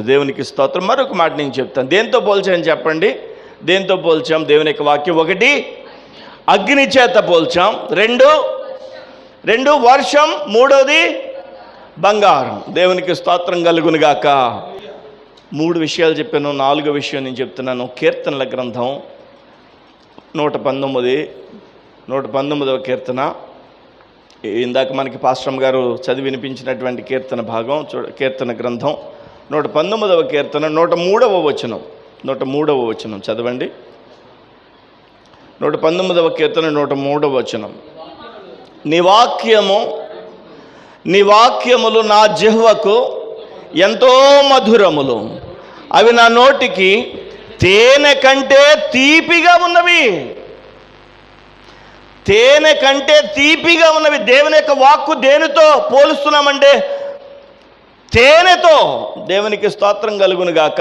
చేశాడు దేవునికి స్తోత్రం. మరొక మాట నేను చెప్తాను. దేంతో పోల్చాను చెప్పండి? దేంతో పోల్చాం? దేవుని యొక్క వాక్యం ఒకటి అగ్ని చేత పోల్చాం. రెండు రెండు వర్షం. మూడోది బంగారం. దేవునికి స్తోత్రం కలుగునుగాక మూడు విషయాలు చెప్పాను. నాలుగో విషయం నేను చెప్తున్నాను. కీర్తనల గ్రంథం నూట పంతొమ్మిది నూట పంతొమ్మిదవ కీర్తన. ఇందాక మనకి పాశ్రమ్ గారు చదివి వినిపించినటువంటి కీర్తన భాగం చూడ కీర్తన గ్రంథం. నూట పంతొమ్మిదవ కీర్తన నూట మూడవ వచనం. నూట మూడవ వచనం. చదవండి. నూట పంతొమ్మిదవ కీర్తన నూట మూడవ వచనం. నీ వాక్యము నీ వాక్యములు నా జిహ్వకు ఎంతో మధురములు. అవి నా నోటికి తేనె కంటే తీపిగా ఉన్నవి. తేనె కంటే తీపిగా ఉన్నవి. దేవుని యొక్క వాక్కు దేనితో పోలుస్తున్నామంటే తేనెతో దేవునికి స్తోత్రం కలుగును గాక.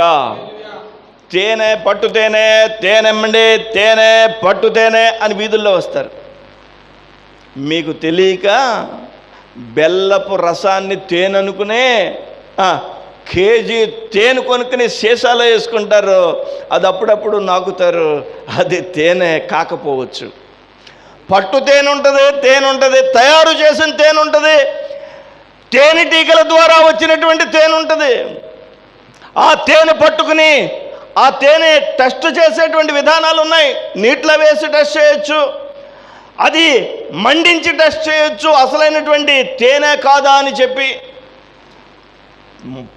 తేనె పట్టు తేనె తేనెమ్మండి తేనె పట్టు తేనె అని వీధుల్లో వస్తారు. మీకు తెలియక బెల్లపు రసాన్ని తేనె అనుకునే కేజీ తేనె కొనుక్కుని సీసాలో వేసుకుంటారు. అది అప్పుడప్పుడు నాకుతారు. అది తేనె కాకపోవచ్చు. పట్టు తేనె ఉంటుంది తేనె ఉంటుంది తయారు చేసిన తేనె ఉంటుంది. తేనెటీగల ద్వారా వచ్చినటువంటి తేనె ఉంటుంది. ఆ తేనె పట్టుకుని ఆ తేనె టెస్ట్ చేసేటువంటి విధానాలు ఉన్నాయి. నీటిలో వేసి టెస్ట్ చేయొచ్చు. అది మండించి టెస్ట్ చేయొచ్చు. అసలైనటువంటి తేనె కాదా అని చెప్పి.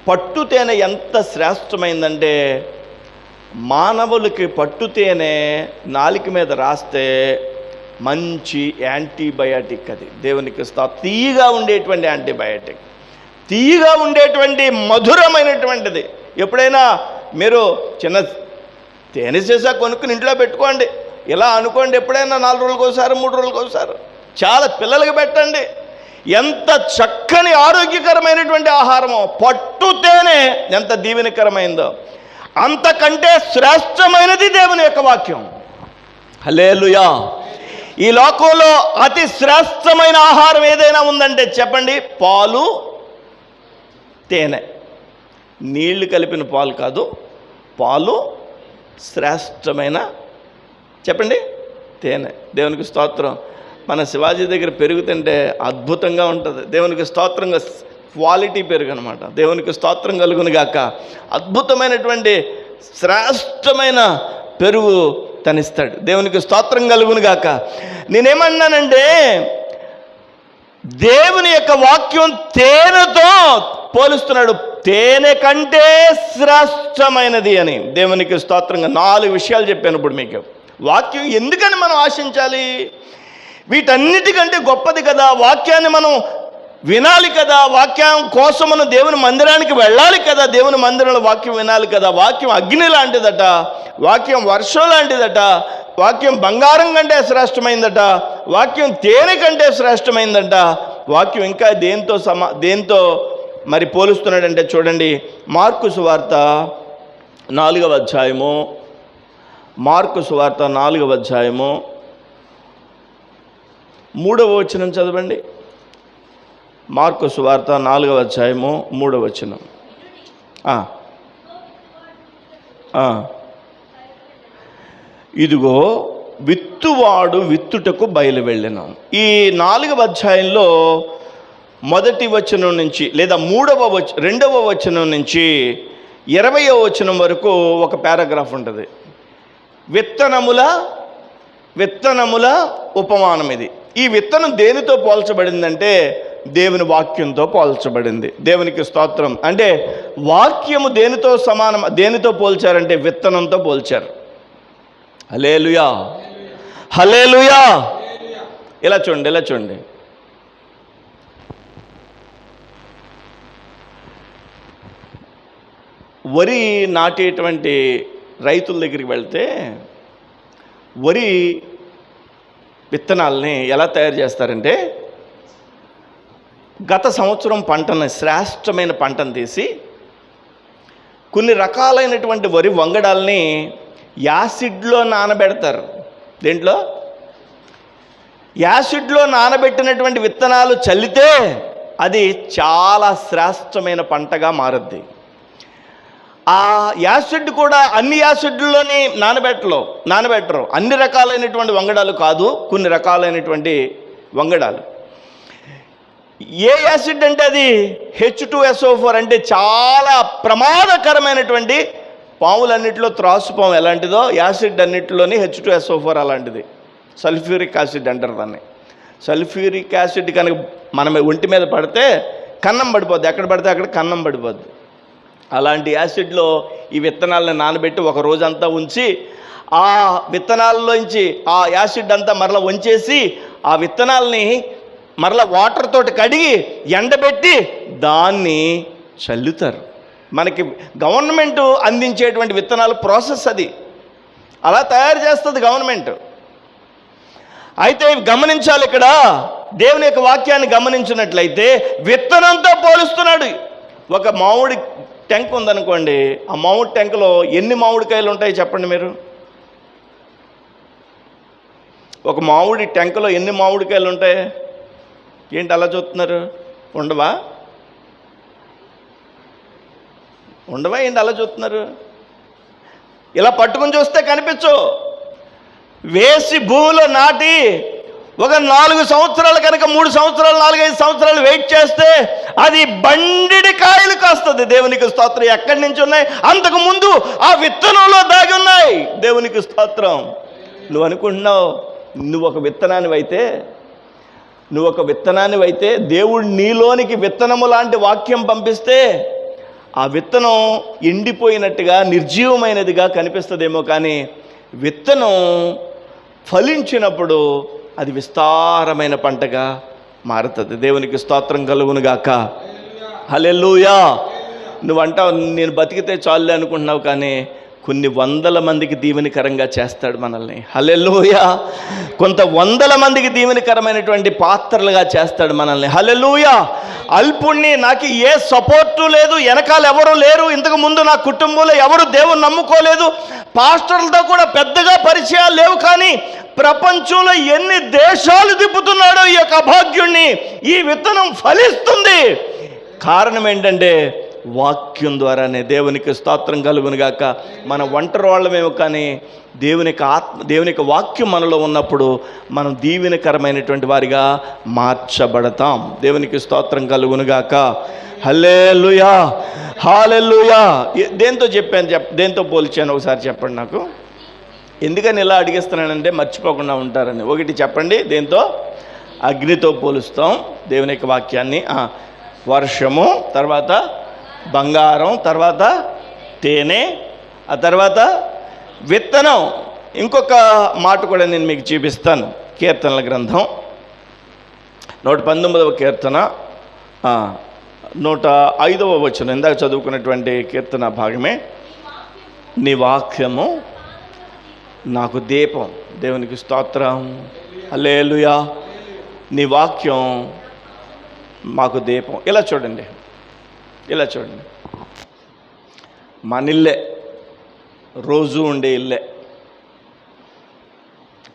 పట్టు తేనె ఎంత శ్రేష్టమైందంటే మానవులకి పట్టు తేనె నాలిక మీద రాస్తే మంచి యాంటీబయాటిక్ అది. దేవునికి స్థా తీయగా ఉండేటువంటి యాంటీబయాటిక్. తీయగా ఉండేటువంటి మధురమైనటువంటిది. ఎప్పుడైనా మీరు చిన్న తేనె చేసా కొనుక్కుని ఇంట్లో పెట్టుకోండి. ఇలా అనుకోండి ఎప్పుడైనా నాలుగు రోజులకు ఒకసారి మూడు రోజులకు ఒకసారి. చాలా పిల్లలకి పెట్టండి. ఎంత చక్కని ఆరోగ్యకరమైనటువంటి ఆహారమో పట్టు తేనె ఎంత దీవెనకరమైందో. అంతకంటే శ్రేష్టమైనది దేవుని యొక్క వాక్యం. హలేలుయా ఈ లోకంలో అతి శ్రేష్టమైన ఆహారం ఏదైనా ఉందంటే చెప్పండి పాలు తేనె. నీళ్ళు కలిపిన పాలు కాదు పాలు శ్రేష్టమైన చెప్పండి తేనె. దేవునికి స్తోత్రం. మన శివాజీ దగ్గర పెరుగుతుంటే అద్భుతంగా ఉంటుంది. దేవునికి స్తోత్రంగా క్వాలిటీ పెరుగు అనమాట దేవునికి స్తోత్రం కలుగును గాక. అద్భుతమైనటువంటి శ్రేష్టమైన పెరుగు తనిస్తాడు దేవునికి స్తోత్రం కలుగును గాక నేనేమన్నానంటే దేవుని యొక్క వాక్యం తేనెతో పోలుస్తున్నాడు. తేనె కంటే శ్రేష్టమైనది అని. దేవునికి స్తోత్రంగా నాలుగు విషయాలు చెప్పాను ఇప్పుడు మీకు. వాక్యం ఎందుకని మనం ఆశించాలి? వీటన్నిటికంటే గొప్పది కదా. వాక్యాన్ని మనం వినాలి కదా. వాక్యం కోసం మనం దేవుని మందిరానికి వెళ్ళాలి కదా. దేవుని మందిరంలో వాక్యం వినాలి కదా. వాక్యం అగ్ని లాంటిదట. వాక్యం వర్షం లాంటిదట వాక్యం బంగారం కంటే శ్రేష్టమైందట వాక్యం తేనె కంటే శ్రేష్టమైందట వాక్యం ఇంకా దేంతో సమా దేంతో మరి పోలుస్తున్నాడంటే చూడండి మార్కు సువార్త నాలుగవ అధ్యాయము మార్కు సువార్త నాలుగవ అధ్యాయము మూడవ వచనం చదవండి మార్కు సువార్త నాలుగవ అధ్యాయము మూడవ వచనం ఆ. ఆ. ఇదిగో విత్తువాడు విత్తుటకు బయలు వెళ్ళినాం ఈ నాలుగవ అధ్యాయంలో మొదటి వచనం నుంచి లేదా మూడవ వచ రెండవ వచనం నుంచి ఇరవయో వచనం వరకు ఒక పారాగ్రాఫ్ ఉంటుంది. విత్తనముల విత్తనముల ఉపమానం ఇది. ఈ విత్తనం దేనితో పోల్చబడిందంటే దేవుని వాక్యంతో పోల్చబడింది. దేవునికి స్తోత్రం. అంటే వాక్యము దేనితో సమానం దేనితో పోల్చారంటే విత్తనంతో పోల్చారు. హలేలుయా హలేలుయా ఇలా చూడండి ఇలా చూడండి. వరి నాటేటువంటి రైతుల దగ్గరికి వెళ్తే వరి విత్తనాలని ఎలా తయారు చేస్తారంటే గత సంవత్సరం పంటను శ్రేష్టమైన పంటను తీసి కొన్ని రకాలైనటువంటి వరి వంగడాల్ని యాసిడ్లో నానబెడతారు. దేంట్లో? యాసిడ్లో నానబెట్టినటువంటి విత్తనాలు చల్లితే అది చాలా శ్రేష్టమైన పంటగా మారుద్ది. ఆ యాసిడ్ కూడా అన్ని యాసిడ్లోని నానబెట్టలో నానబెట్టరు. అన్ని రకాలైనటువంటి వంగడాలు కాదు కొన్ని రకాలైనటువంటి వంగడాలు. ఏ యాసిడ్ అంటే అది హెచ్ టూ ఎస్ఓ ఫోర్ అంటే చాలా ప్రమాదకరమైనటువంటి పాములన్నింటిలో త్రాసు పాము ఎలాంటిదో? యాసిడ్ అన్నింటిలోని హెచ్ టూ ఎస్ఓ ఫోర్ అలాంటిది. సల్ఫ్యూరిక్ యాసిడ్ అంటారు దాన్ని. సల్ఫ్యూరిక్ యాసిడ్ కనుక మన ఒంటి మీద పడితే కన్నం పడిపోద్ది. ఎక్కడ పడితే అక్కడ కన్నం పడిపోద్ది. అలాంటి యాసిడ్లో ఈ విత్తనాలను నానబెట్టి ఒక రోజంతా ఉంచి ఆ విత్తనాల్లోంచి ఆ యాసిడ్ అంతా మరలా వంచేసి ఆ విత్తనాల్ని మరలా వాటర్ తోటి కడిగి ఎండబెట్టి దాన్ని చల్లుతారు. మనకి గవర్నమెంట్ అందించేటువంటి విత్తనాలు ప్రాసెస్ అది. అలా తయారు చేస్తుంది గవర్నమెంట్ అయితే గమనించాలి ఇక్కడ దేవుని యొక్క వాక్యాన్ని గమనించినట్లయితే విత్తనంతో పోలుస్తున్నాడు. ఒక మామిడి టెంక్ ఉందనుకోండి ఆ మామిడి టెంకలో ఎన్ని మామిడికాయలు ఉంటాయి చెప్పండి మీరు? ఒక మామిడి టెంకలో ఎన్ని మామిడికాయలు ఉంటాయి? ఏంటి అలా చూస్తున్నారు? ఉండవా? ఉండవా? ఏంటి అలా చూస్తున్నారు? ఇలా పట్టుకుని చూస్తే కనిపించు. వేసి భూమిలో నాటి ఒక నాలుగు సంవత్సరాలు కనుక మూడు సంవత్సరాలు నాలుగైదు సంవత్సరాలు వెయిట్ చేస్తే అది బండిడి కాయలు కాస్తుంది. దేవునికి స్తోత్రం. ఎక్కడి నుంచి ఉన్నాయి? అంతకు ముందు ఆ విత్తనంలో దాగి ఉన్నాయి. దేవునికి స్తోత్రం. నువ్వు అనుకుంటున్నావు నువ్వు ఒక విత్తనానివైతే నువ్వు ఒక విత్తనానివైతే దేవుడు నీలోనికి విత్తనము లాంటి వాక్యం పంపిస్తే ఆ విత్తనం ఎండిపోయినట్టుగా నిర్జీవమైనదిగా కనిపిస్తుందేమో కానీ విత్తనం ఫలించినప్పుడు అది విస్తారమైన పంటగా మారుతుంది. దేవునికి స్తోత్రం కలుగునుగాక. హలెల్లుయా. నువ్వు అంటావు నేను బతికితే చాలులే అనుకుంటున్నావు కానీ కొన్ని వందల మందికి దీవెనికరంగా చేస్తాడు మనల్ని. హలెల్లుయా. కొంత వందల మందికి దీవెనికరమైనటువంటి పాత్రలుగా చేస్తాడు మనల్ని. హలెల్లుయా. అల్పుణ్ణి నాకు ఏ సపోర్టు లేదు వెనకాల ఎవరు లేరు ఇంతకు ముందు నా కుటుంబంలో ఎవరు దేవుని నమ్ముకోలేదు. పాస్టర్లతో కూడా పెద్దగా పరిచయాలు లేవు కానీ ప్రపంచంలో ఎన్ని దేశాలు తిప్పుతున్నాడో ఈ యొక్క అభాగ్యుణ్ణి. ఈ విత్తనం ఫలిస్తుంది. కారణం ఏంటంటే వాక్యం ద్వారానే దేవునికి స్తోత్రం కలుగును గాక. మన ఒంటరి వాళ్ళమేమో కానీ దేవునికి ఆత్మ దేవునికి వాక్యం మనలో ఉన్నప్పుడు మనం దీవెనకరమైనటువంటి వారిగా మార్చబడతాం. దేవునికి స్తోత్రం కలుగును గాక. హల్లెలూయా! హాలెల్లుయా దేంతో చెప్పాను చెప్ దేంతో పోల్చాను ఒకసారి చెప్పండి నాకు. ఎందుకని ఇలా అడిగిస్తున్నానంటే మర్చిపోకుండా ఉంటారని. ఒకటి చెప్పండి దేంతో? అగ్నితో పోలుస్తాం దేవుని యొక్క వాక్యాన్ని. వర్షము తర్వాత బంగారం తర్వాత తేనె ఆ తర్వాత విత్తనం. ఇంకొక మాట కూడా నేను మీకు చూపిస్తాను. కీర్తనల గ్రంథం. నూట పంతొమ్మిదవ కీర్తన. నూట ఐదవ వచ్చిన ఇందాక చదువుకున్నటువంటి కీర్తన భాగమే. నీ వాక్యము నాకు దీపం. దేవునికి స్తోత్రం. అల్లేలుయా నీ వాక్యం మాకు దీపం. ఇలా చూడండి. ఇలా చూడండి. మనిల్లే రోజు ఉండే ఇల్లే.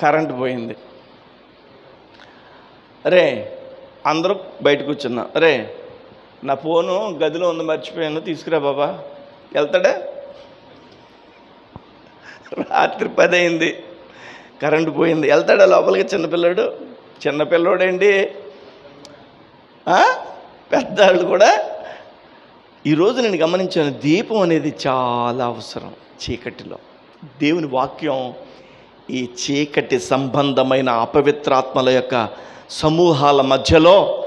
కరెంట్ పోయింది. అరే అందరూ బయట కూర్చున్నాం. రే నా ఫోను గదిలో ఉంది మర్చిపోయాను. తీసుకురా బాబా. వెళ్తాడా? రాత్రి పది అయింది. కరెంటు పోయింది. వెళ్తాడా లోపలికి చిన్నపిల్లాడు చిన్నపిల్లోడేంటి ఆ? పెద్దవాళ్ళు కూడా? ఈరోజు నేను గమనించాను దీపం అనేది చాలా అవసరం చీకటిలో. దేవుని వాక్యం ఈ చీకటి సంబంధమైన అపవిత్రాత్మల యొక్క సమూహాల మధ్యలో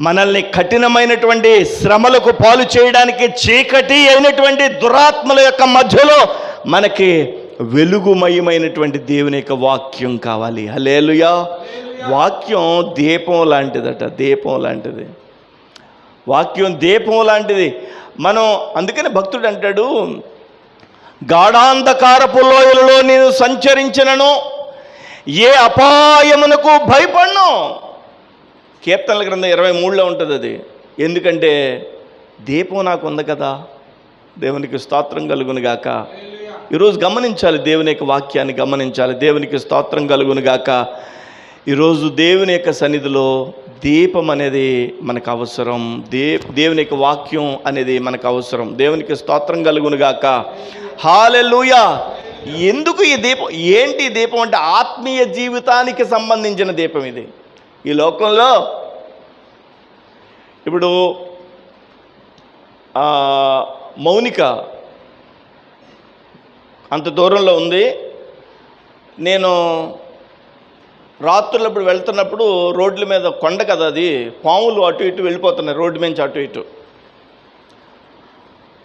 మనల్ని కఠినమైనటువంటి శ్రమలకు పాలు చేయడానికి చీకటి అయినటువంటి దురాత్మల యొక్క మధ్యలో మనకి వెలుగుమయమైనటువంటి దేవుని యొక్క వాక్యం కావాలి. హలేలుయా వాక్యం దీపం లాంటిదట దీపం లాంటిది. వాక్యం దీపం లాంటిది. మనం అందుకని భక్తుడు అంటాడు గాఢాంధకారపు లోయలలో నేను సంచరించినను ఏ అపాయమునకు భయపడను. కీర్తనల గ్రంథం ఇరవై మూడులో ఉంటుంది అది. ఎందుకంటే దీపం నాకు ఉంది కదా దేవునికి స్తోత్రం కలుగును గాక. ఈరోజు గమనించాలి దేవుని యొక్క వాక్యాన్ని గమనించాలి దేవునికి స్తోత్రం కలుగును గాక. ఈరోజు దేవుని యొక్క సన్నిధిలో దీపం అనేది మనకు అవసరం. దే దేవుని యొక్క వాక్యం అనేది మనకు అవసరం. దేవునికి స్తోత్రం కలుగునుగాక. హాలెలుయా! ఎందుకు ఈ దీపం ఏంటి ఈ దీపం అంటే ఆత్మీయ జీవితానికి సంబంధించిన దీపం ఇది. ఈ లోకంలో ఇప్పుడు మౌనిక అంత దూరంలో ఉంది. నేను రాత్రులప్పుడు వెళ్తున్నప్పుడు రోడ్ల మీద కొండ కదా అది. పాములు అటు ఇటు వెళ్ళిపోతున్నాయి రోడ్డు మీద అటు ఇటు.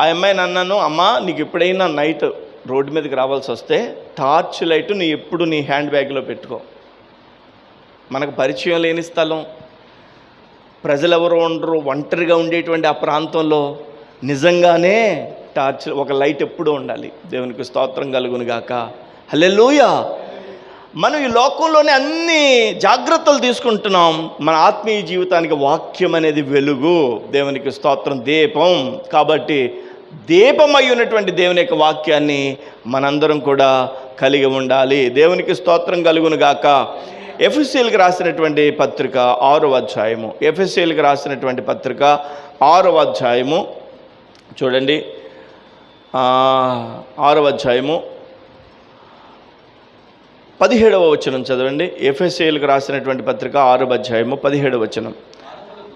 ఆ అమ్మాయిని అన్నాను అమ్మా నీకు ఎప్పుడైనా నైట్ రోడ్డు మీదకి రావాల్సి వస్తే టార్చ్ లైట్ నీ ఎప్పుడు నీ హ్యాండ్ బ్యాగ్లో పెట్టుకో. మనకు పరిచయం లేని స్థలం. ప్రజలు ఎవరు ఉండరు ఒంటరిగా ఉండేటువంటి ఆ ప్రాంతంలో నిజంగానే టార్చ్ ఒక లైట్ ఎప్పుడూ ఉండాలి? దేవునికి స్తోత్రం కలుగును గాక. హల్లెలూయా! మనం ఈ లోకంలోనే అన్ని జాగ్రత్తలు తీసుకుంటున్నాం. మన ఆత్మీయ జీవితానికి వాక్యం అనేది వెలుగు దేవునికి స్తోత్రం దీపం. కాబట్టి దీపమై ఉన్నటువంటి దేవుని యొక్క వాక్యాన్ని మనందరం కూడా కలిగి ఉండాలి. దేవునికి స్తోత్రం కలుగును గాక. ఎఫ్ఎస్సీలకు రాసినటువంటి పత్రిక ఆరో అధ్యాయము. ఎఫ్ఎస్సీలకు రాసినటువంటి పత్రిక ఆరో అధ్యాయము. చూడండి. ఆరవ ఆరో అధ్యాయము. పదిహేడవ వచనం చదవండి. ఎఫ్ఎస్ఏలకు రాసినటువంటి పత్రిక ఆరు అధ్యాయము పదిహేడవ వచనం.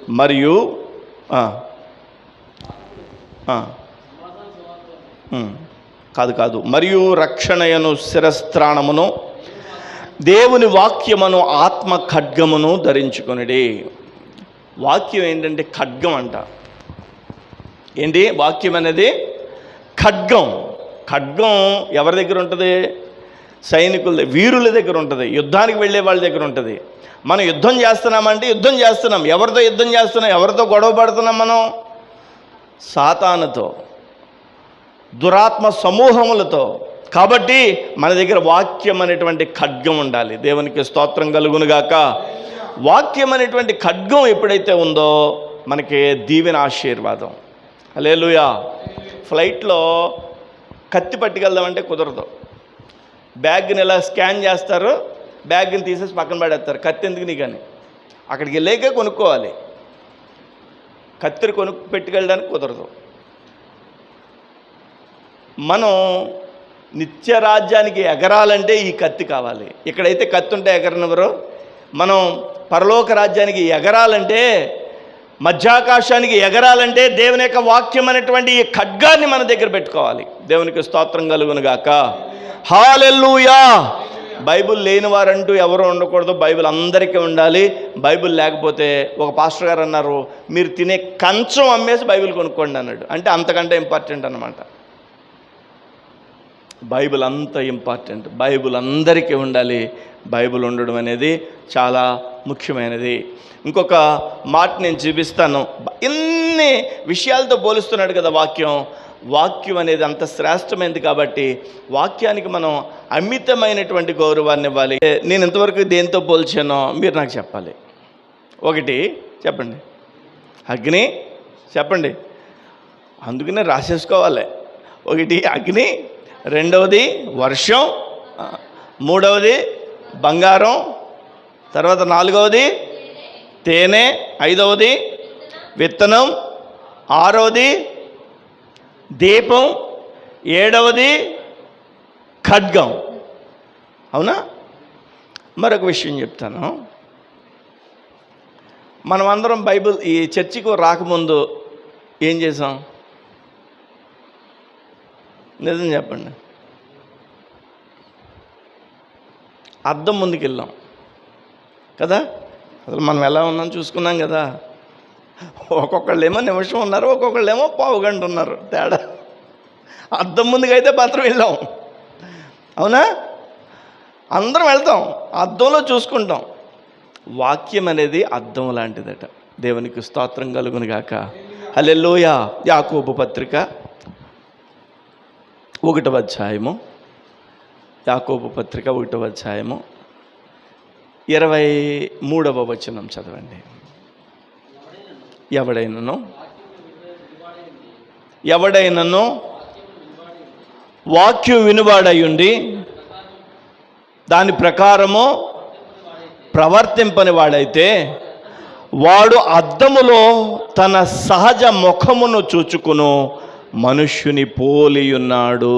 మరియు కాదు కాదు. మరియు రక్షణయను శిరస్త్రాణమును దేవుని వాక్యమును ఆత్మ ఖడ్గమును ధరించుకొనిడి. వాక్యం ఏంటంటే ఖడ్గం అంట. ఏంటి? వాక్యం అనేది ఖడ్గం. ఖడ్గం ఎవరి దగ్గర ఉంటుంది? సైనికుల వీరుల దగ్గర ఉంటుంది. యుద్ధానికి వెళ్ళే వాళ్ళ దగ్గర ఉంటుంది. మనం యుద్ధం చేస్తున్నామంటే యుద్ధం చేస్తున్నాం. ఎవరితో యుద్ధం చేస్తున్నాం? ఎవరితో గొడవ పడుతున్నాం మనం? సాతానుతో దురాత్మ సమూహములతో. కాబట్టి మన దగ్గర వాక్యం అనేటువంటి ఖడ్గం ఉండాలి. దేవునికి స్తోత్రం కలుగునుగాక వాక్యం అనేటువంటి ఖడ్గం ఎప్పుడైతే ఉందో మనకి దీవెన ఆశీర్వాదం. హల్లెలూయా. ఫ్లైట్లో కత్తి పట్టుకెళ్దామంటే కుదరదు. బ్యాగ్ని ఇలా స్కాన్ చేస్తారో బ్యాగ్ని తీసేసి పక్కన పడేస్తారు. కత్తి ఎందుకు నీకని అక్కడికి వెళ్ళాకే కొనుక్కోవాలి. కత్తిరి కొనుక్కు పెట్టుకెళ్ళడానికి కుదరదు. మనం నిత్య రాజ్యానికి ఎగరాలంటే ఈ కత్తి కావాలి. ఇక్కడైతే కత్తి ఉంటే ఎగరనివ్వరు. మనం పరలోక రాజ్యానికి ఎగరాలంటే మధ్యాకాశానికి ఎగరాలంటే దేవుని యొక్క వాక్యం అనేటువంటి ఈ ఖడ్గాన్ని మన దగ్గర పెట్టుకోవాలి. దేవునికి స్తోత్రం కలుగునుగాక హాలెల్లుయా బైబిల్ లేని వారంటూ ఎవరు ఉండకూడదు. బైబిల్ అందరికీ ఉండాలి. బైబిల్ లేకపోతే ఒక పాస్టర్ గారు అన్నారు మీరు తినే కంచం అమ్మేసి బైబిల్ కొనుక్కోండి అన్నాడు. అంటే అంతకంటే ఇంపార్టెంట్ అనమాట బైబిల్ అంత ఇంపార్టెంట్. బైబిల్ అందరికీ ఉండాలి. బైబిల్ ఉండడం అనేది చాలా ముఖ్యమైనది. ఇంకొక మాట నేను చూపిస్తాను. ఇన్ని విషయాలతో పోలుస్తున్నాడు కదా వాక్యం. వాక్యం అనేది అంత శ్రేష్టమైనది కాబట్టి వాక్యానికి మనం అమితమైనటువంటి గౌరవాన్ని ఇవ్వాలి. నేను ఇంతవరకు దేంతో పోల్చానో మీరు నాకు చెప్పాలి. ఒకటి చెప్పండి. అగ్ని చెప్పండి. అందుకనే రాసేసుకోవాలి. ఒకటి అగ్ని రెండవది వర్షం మూడవది బంగారం తర్వాత నాలుగవది తేనె ఐదవది విత్తనం ఆరవది దీపం ఏడవది ఖడ్గం. అవునా? మరొక విషయం చెప్తాను. మనం అందరం బైబిల్ ఈ చర్చికి రాకముందు ఏం చేసాం నిజం చెప్పండి. అద్దం ముందుకు వెళ్ళాం కదా? అసలు మనం ఎలా ఉన్నాం చూసుకున్నాం కదా? ఒక్కొక్కళ్ళేమో నిమిషం ఉన్నారు ఒక్కొక్కళ్ళేమో పావు గంట ఉన్నారు తేడా. అద్దం ముందుకైతే మాత్రం వెళ్ళాం. అవునా? అందరం వెళ్తాం అద్దంలో చూసుకుంటాం. వాక్యం అనేది అద్దం లాంటిదట. దేవునికి స్తోత్రం కలుగును గాక. హల్లెలూయ. యాకోబు పత్రిక ఒకటవ అధ్యాయము. యాకోబు పత్రిక ఒకటవ అధ్యాయము. ఇరవై మూడవ వచనం చదవండి. ఎవడైనను? ఎవడైనను? వాక్యం వినువాడయుండి దాని ప్రకారము ప్రవర్తింపని వాడైతే వాడు అద్దములో తన సహజ ముఖమును చూచుకును మనుష్యుని పోలియున్నాడు.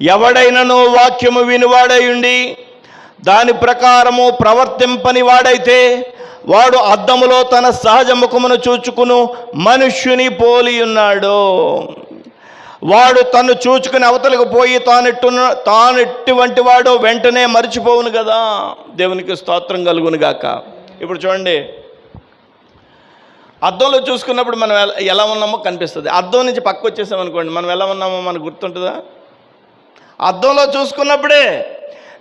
ఎవడైనను వాక్యము వినివాడయుండి దాని ప్రకారము ప్రవర్తింపని వాడైతే వాడు అద్దములో తన సహజ ముఖమును చూచుకును మనుష్యుని పోలియున్నాడు వాడు తను చూచుకుని అవతలకు పోయి తానెట్టు తానెట్టి వాడు వెంటనే మర్చిపోవును కదా. దేవునికి స్తోత్రం కలుగును గాక. ఇప్పుడు చూడండి అద్దంలో చూసుకున్నప్పుడు మనం ఎలా- ఎలా ఉన్నామో కనిపిస్తుంది. అద్దం నుంచి పక్క వచ్చేసాం అనుకోండి మనం ఎలా ఉన్నామో మనకు గుర్తుంటుందా? అద్దంలో చూసుకున్నప్పుడే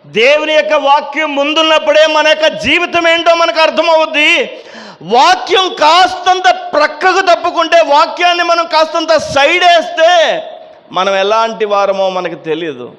దేవుని యొక్క వాక్యం ముందున్నప్పుడే మన యొక్క జీవితం ఏంటో మనకు అర్థమవుద్ది. వాక్యం కాస్తంత ప్రక్కకు తప్పుకుంటే వాక్యాన్ని మనం కాస్తంత సైడ్ వేస్తే మనం ఎలాంటి వారమో మనకు తెలియదు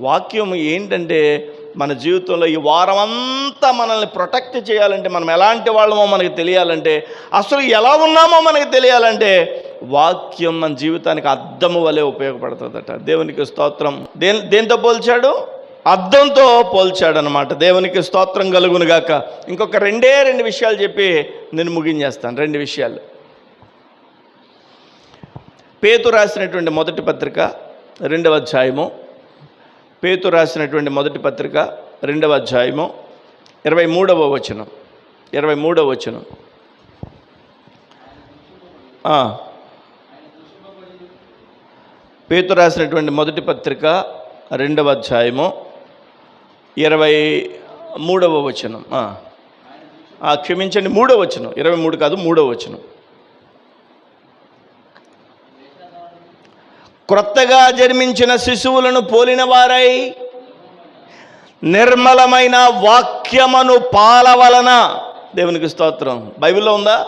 వాక్యం ఏంటంటే మన జీవితంలో ఈ వారం అంతా మనల్ని ప్రొటెక్ట్ చేయాలంటే మనం ఎలాంటి వాళ్ళమో మనకు తెలియాలంటే అసలు ఎలా ఉన్నామో మనకు తెలియాలంటే వాక్యం మన జీవితానికి అద్దము వలె ఉపయోగపడుతుందట. దేవునికి స్తోత్రం. దే దేంతో పోల్చాడు? అద్దంతో పోల్చాడనమాట. దేవునికి స్తోత్రం కలుగును గాక ఇంకొక రెండే రెండు విషయాలు చెప్పి నేను ముగించేస్తాను. రెండు విషయాలు. పేతు రాసినటువంటి మొదటి పత్రిక రెండవ అధ్యాయము. పేతు రాసినటువంటి మొదటి పత్రిక రెండవ అధ్యాయము. ఇరవై మూడవ వచనం. ఇరవై మూడవ వచనం. పేతు రాసినటువంటి మొదటి పత్రిక రెండవ అధ్యాయము. ఇరవై మూడవ వచనం. క్షమించండి మూడవ వచనం. ఇరవై మూడు కాదు మూడవ వచనం. క్రొత్తగా జన్మించిన శిశువులను పోలిన వారై నిర్మలమైన వాక్యమను పాల వలన దేవునికి స్తోత్రం. బైబిల్లో ఉందా?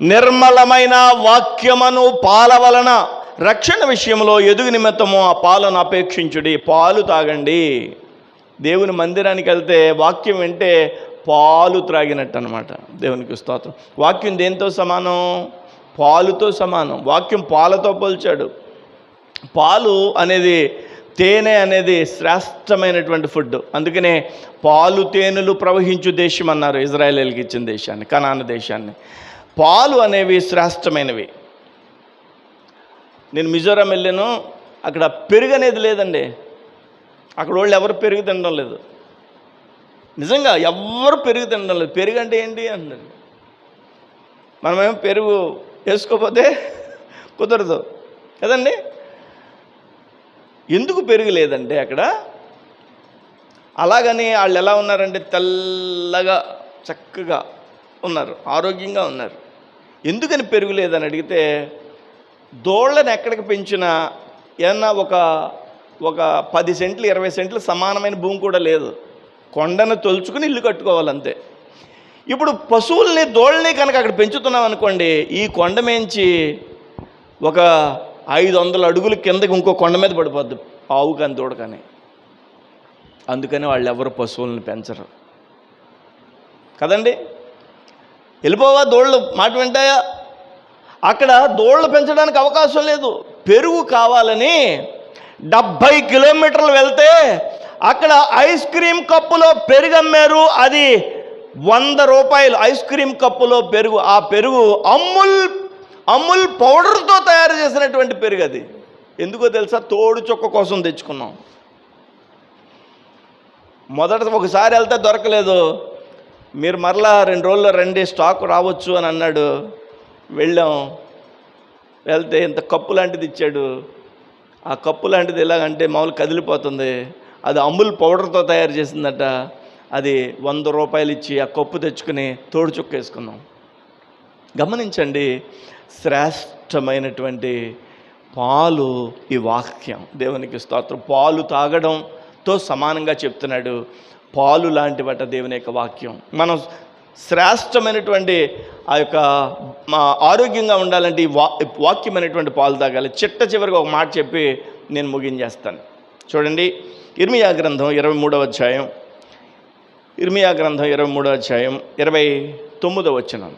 నిర్మలమైన వాక్యమను పాలవలన. రక్షణ విషయంలో ఎదుగు నిమిత్తము ఆ పాలను అపేక్షించుడి. పాలు తాగండి. దేవుని మందిరానికి వెళ్తే వాక్యం వింటే పాలు త్రాగినట్టు అనమాట దేవునికి స్తోత్రం. వాక్యం దేంతో సమానం? పాలుతో సమానం. వాక్యం పాలతో పోల్చాడు. పాలు అనేది తేనె అనేది శ్రేష్టమైనటువంటి ఫుడ్. అందుకనే పాలు తేనెలు ప్రవహించు దేశం అన్నారు ఇజ్రాయేలీలకి ఇచ్చిన దేశాన్ని కనాన దేశాన్ని. పాలు అనేవి శ్రేష్టమైనవి. నేను మిజోరాం వెళ్ళాను. అక్కడ పెరుగు అనేది లేదండి. అక్కడ వాళ్ళు ఎవరు పెరుగు తినడం లేదు. నిజంగా ఎవ్వరు పెరుగు తినడం లేదు. పెరుగు అంటే ఏంటి అన్నారు మనమేం పెరుగు వేసుకోపోతే కుదరదు. కదండి? ఎందుకు పెరుగు లేదండి అక్కడ అలాగని వాళ్ళు ఎలా ఉన్నారంటే తెల్లగా చక్కగా ఉన్నారు. ఆరోగ్యంగా ఉన్నారు. ఎందుకని పెరుగు లేదని అడిగితే దోళ్ళని ఎక్కడికి పెంచినా ఏమన్నా ఒక ఒక పది సెంట్లు ఇరవై సెంట్లు సమానమైన భూమి కూడా లేదు. కొండను తొలుచుకుని ఇల్లు కట్టుకోవాలంతే. ఇప్పుడు పశువుల్ని దోళ్ళని కనుక అక్కడ పెంచుతున్నాం అనుకోండి ఈ కొండ మేంచి ఒక ఐదు వందల అడుగుల కిందకి ఇంకో కొండ మీద పడిపోద్ది ఆవు కానీ దూడ కానీ. అందుకని వాళ్ళు ఎవరు పశువులను పెంచరు. కదండి? వెళ్ళిపోవా దోళ్ళు? మాట వింటాయా? అక్కడ దోళ్ళు పెంచడానికి అవకాశం లేదు. పెరుగు కావాలని డెబ్భై కిలోమీటర్లు వెళ్తే అక్కడ ఐస్ క్రీమ్ కప్పులో పెరుగు అమ్మారు. అది వంద రూపాయలు ఐస్ క్రీమ్ కప్పులో పెరుగు. ఆ పెరుగు అమ్ముల్ అమూల్ పౌడర్తో తయారు చేసినటువంటి పెరుగు అది. ఎందుకో తెలుసా? తోడు చొక్క కోసం తెచ్చుకున్నాం. మొదట ఒకసారి వెళ్తే దొరకలేదు. మీరు మరలా రెండు రోజుల్లో రండి స్టాక్ రావచ్చు అని అన్నాడు. వెళ్ళాం. వెళ్తే ఇంత కప్పు లాంటిది ఇచ్చాడు. ఆ కప్పు లాంటిది ఎలాగంటే మామూలు కదిలిపోతుంది. అది అమూల్ పౌడర్తో తయారు చేసిందట. అది వంద రూపాయలు ఇచ్చి ఆ కప్పు తెచ్చుకుని తోడు చుక్క వేసుకున్నాం. గమనించండి శ్రేష్టమైనటువంటి పాలు ఈ వాక్యం దేవునికి స్తోత్రం. పాలు తాగడంతో సమానంగా చెప్తున్నాడు. పాలు లాంటివట దేవుని యొక్క వాక్యం. మనం శ్రేష్టమైనటువంటి ఆ యొక్క మా ఆరోగ్యంగా ఉండాలంటే ఈ వా వాక్యమైనటువంటి పాలు తాగాలి. చిట్ట చివరిగా ఒక మాట చెప్పి నేను ముగించేస్తాను. చూడండి ఇర్మియా గ్రంథం ఇరవై మూడవ అధ్యాయం. ఇర్మియా గ్రంథం ఇరవై మూడవ అధ్యాయం ఇరవై తొమ్మిదవ వచ్చిన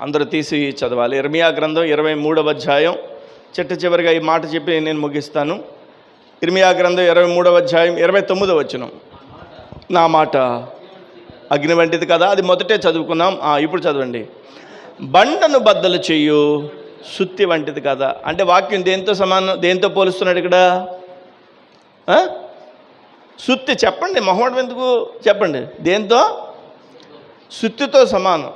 అందరూ తీసి చదవాలి. ఇర్మియా గ్రంథం ఇరవై మూడవ అధ్యాయం. చిట్ట చివరిగా ఈ మాట చెప్పి నేను ముగిస్తాను. ఇర్మియా గ్రంథం ఇరవై మూడవ అధ్యాయం ఇరవై తొమ్మిదవ వచనం. నా మాట అగ్ని వంటిది కదా అది మొదటే చదువుకున్నాం ఇప్పుడు చదవండి. బండను బద్దలు చెయ్యు సుత్తి వంటిది కదా. అంటే వాక్యం దేంతో సమానం దేంతో పోలుస్తున్నాడు ఇక్కడ? సుత్తి చెప్పండి మొహమ్మటం ఎందుకు? చెప్పండి. దేంతో? సుత్తితో సమానం.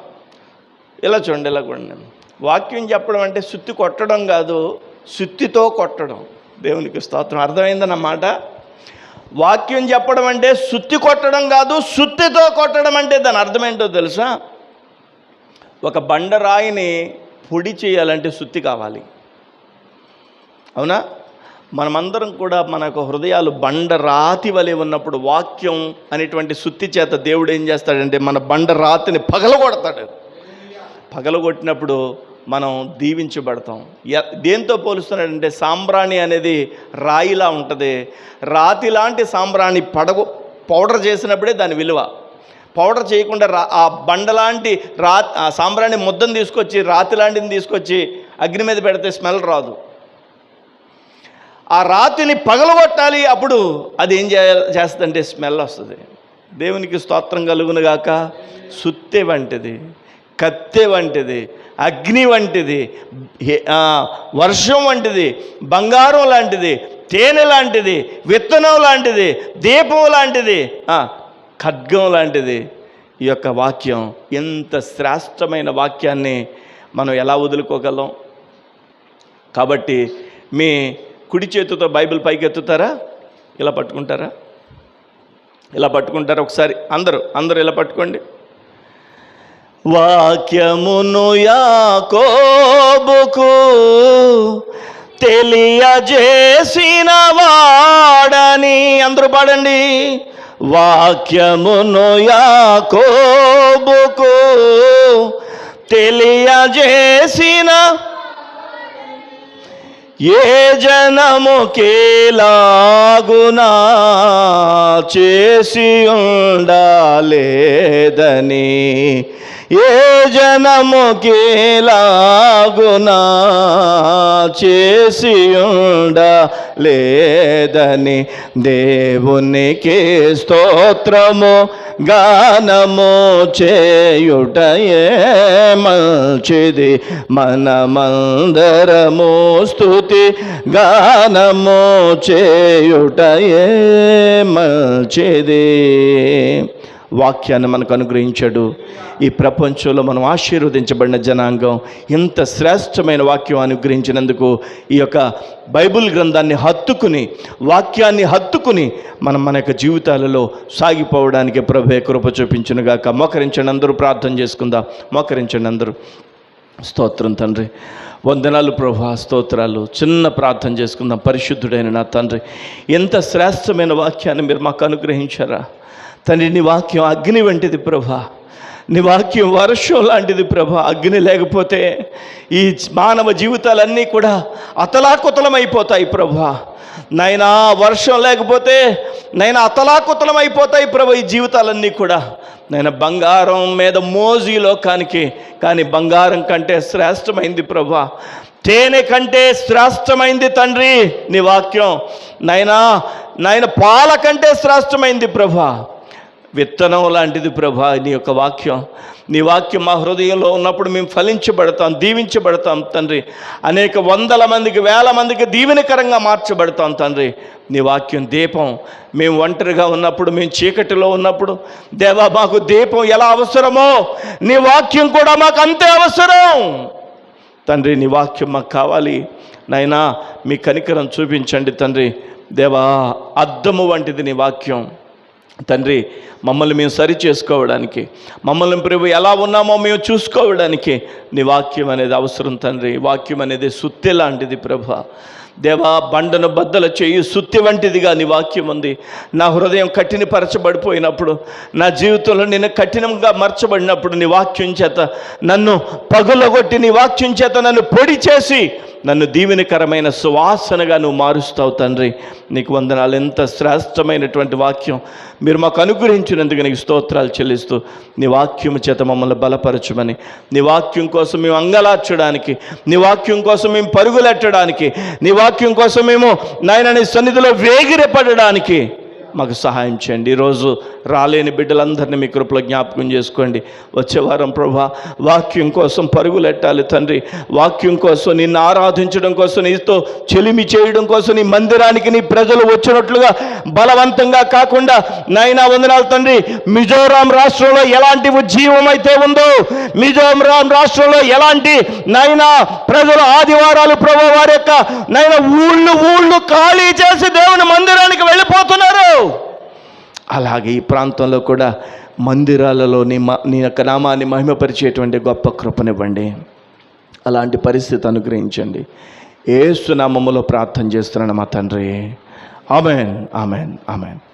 ఇలా చూడండి ఇలా చూడండి. వాక్యం చెప్పడం అంటే సుత్తి కొట్టడం కాదు సుత్తితో కొట్టడం. దేవునికి స్తోత్రం. అర్థమైందన్నమాట వాక్యం చెప్పడం అంటే సుత్తి కొట్టడం కాదు సుత్తితో కొట్టడం అంటే దాని అర్థం ఏంటో తెలుసా? ఒక బండరాయిని పొడి చేయాలంటే సుత్తి కావాలి. అవునా? మనమందరం కూడా మనకు హృదయాలు బండ రాతి వలె ఉన్నప్పుడు వాక్యం అనేటువంటి సుత్తి చేత దేవుడు ఏం చేస్తాడంటే మన బండ రాతిని పగలగొడతాడు. పగలగొట్టినప్పుడు మనం దీవించబడతాం. దేంతో పోలుస్తున్నాడంటే సాంబ్రాణి అనేది రాయిలా ఉంటుంది. రాతి లాంటి సాంబ్రాణి పడగ పౌడర్ చేసినప్పుడే దాని విలువ. పౌడర్ చేయకుండా రా ఆ బండలాంటి రా ఆ సాంబ్రాణి ముద్దను తీసుకొచ్చి రాతి లాంటిని తీసుకొచ్చి అగ్ని మీద పెడితే స్మెల్ రాదు. ఆ రాతిని పగలగొట్టాలి అప్పుడు అది ఏం చేయ చేస్తుందంటే స్మెల్ వస్తుంది. దేవునికి స్తోత్రం కలుగునుగాక సుత్తె వంటిది కత్తె వంటిది అగ్ని వంటిది వర్షం వంటిది బంగారం లాంటిది తేనె లాంటిది విత్తనం లాంటిది దీపం లాంటిది ఖడ్గం లాంటిది. ఈ యొక్క వాక్యం ఎంత శ్రేష్టమైన వాక్యాన్ని మనం ఎలా వదులుకోగలం? కాబట్టి మీ కుడి చేతితో బైబిల్ పైకి ఎత్తుతారా? ఇలా పట్టుకుంటారా? ఇలా పట్టుకుంటారా ఒకసారి? అందరూ అందరూ ఇలా పట్టుకోండి. వాక్యమును యాకోబుకు తెలియజేసిన వాడని అందరూ పాడండి. వాక్యమును యాకోబుకు తెలియజేసిన ఏ జనముకేలాగునా చేసి ఉండాలేదని ఏ జనముకేలాగునా చేసి ఉండాలేదని దేవునికి స్తోత్రము గానము చేయుటయే మంచిది. మనమందరము స్తుతి గానము చేయుటయే మంచిది. వాక్యాన్ని మనకు అనుగ్రహించాడు. ఈ ప్రపంచంలో మనం ఆశీర్వదించబడిన జనాంగం ఇంత శ్రేష్టమైన వాక్యం అనుగ్రహించినందుకు ఈ యొక్క బైబిల్ గ్రంథాన్ని హత్తుకుని వాక్యాన్ని హత్తుకుని మనం మన యొక్క జీవితాలలో సాగిపోవడానికి ప్రభే కృప చూపించునుగాక మోకరించండి అందరూ ప్రార్థన చేసుకుందాం. మోకరించండి అందరూ. స్తోత్రం తండ్రి. వందనాలు ప్రభా స్తోత్రాలు. చిన్న ప్రార్థన చేసుకుందాం. పరిశుద్ధుడైన నా తండ్రి ఎంత శ్రేష్టమైన వాక్యాన్ని మీరు మాకు అనుగ్రహించారా? తండ్రి నీ వాక్యం అగ్ని వంటిది ప్రభా. నీ వాక్యం వర్షం లాంటిది ప్రభా. అగ్ని లేకపోతే ఈ మానవ జీవితాలన్నీ కూడా అతలాకుతలమైపోతాయి ప్రభా. నైనా వర్షం లేకపోతే నైనా అతలాకుతలం అయిపోతాయి ప్రభు ఈ జీవితాలన్నీ కూడా. నేను బంగారం మీద మోజీ లోకానికి కానీ బంగారం కంటే శ్రేష్టమైంది ప్రభా. తేనె కంటే శ్రేష్టమైంది తండ్రి నీ వాక్యం నైనా నాయన పాల కంటే శ్రేష్టమైంది ప్రభా. విత్తనం లాంటిది ప్రభా నీ యొక్క వాక్యం. నీ వాక్యం మా హృదయంలో ఉన్నప్పుడు మేము ఫలించబడతాం దీవించబడతాం తండ్రి. అనేక వందల మందికి వేల మందికి దీవెనకరంగా మార్చబడతాం తండ్రి. నీ వాక్యం దీపం. మేము ఒంటరిగా ఉన్నప్పుడు మేము చీకటిలో ఉన్నప్పుడు దేవా మాకు దీపం ఎలా అవసరమో నీ వాక్యం కూడా మాకు అంతే అవసరం. తండ్రి నీ వాక్యం మాకు కావాలి. నాయనా మీ కనికరం చూపించండి తండ్రి. దేవా అద్దము వంటిది నీ వాక్యం. తండ్రి మమ్మల్ని మేము సరి చేసుకోవడానికి మమ్మల్ని ప్రభు ఎలా ఉన్నామో మేము చూసుకోవడానికి నీ వాక్యం అనేది అవసరం తండ్రి. వాక్యం అనేది సుత్తి లాంటిది ప్రభు. దేవా బండను బద్దలు చేయి సుత్తి వంటిదిగా నీ వాక్యం ఉంది. నా హృదయం కఠినపరచబడిపోయినప్పుడు నా జీవితంలో నేను కఠినంగా మర్చబడినప్పుడు నీ వాక్యం చేత నన్ను పగులగొట్టి నీ వాక్యం చేత నన్ను పొడి చేసి నన్ను దీవెనకరమైన సువాసనగా నువ్వు మారుస్తావు తండ్రి. నీకు వందనాలు. ఎంత శ్రేష్టమైనటువంటి వాక్యం. మీరు మాకు అనుగ్రహించినందుకు నీకు స్తోత్రాలు చెల్లిస్తూ నీ వాక్యం చేత మమ్మల్ని బలపరచమని నీ వాక్యం కోసం మేము అంగలార్చడానికి నీ వాక్యం కోసం మేము పరుగులెట్టడానికి నీ వాక్యం కోసం మేము నాయన నీ సన్నిధిలో వేగిరపడడానికి మాకు సహాయం చేయండి. ఈరోజు రాలేని బిడ్డలందరినీ మీ కృపలో జ్ఞాపకం చేసుకోండి. వచ్చే వారం ప్రభా వాక్యం కోసం పరుగులెట్టాలి తండ్రి. వాక్యం కోసం నిన్ను ఆరాధించడం కోసం నీతో చెలిమి చేయడం కోసం నీ మందిరానికి నీ ప్రజలు వచ్చినట్లుగా బలవంతంగా కాకుండా నైనా వందనాలు తండ్రి మిజోరాం రాష్ట్రంలో ఎలాంటి ఉజ్జీవం అయితే ఉందో మిజోరాం రాష్ట్రంలో ఎలాంటి నైనా ప్రజలు ఆదివారాలు ప్రభు వారి యొక్క నైనా ఊళ్ళు ఊళ్ళు ఖాళీ చేసి దేవుని మందిరానికి వెళ్ళిపోతున్నారు. అలాగే ఈ ప్రాంతంలో కూడా మందిరాలలో నీ మా నీ యొక్క నామాన్ని మహిమపరిచేటువంటి గొప్ప కృపనివ్వండి. అలాంటి పరిస్థితి అనుగ్రహించండి. ఏసునామములో ప్రార్థన చేస్తున్నాను మా తండ్రి. Amen amen amen.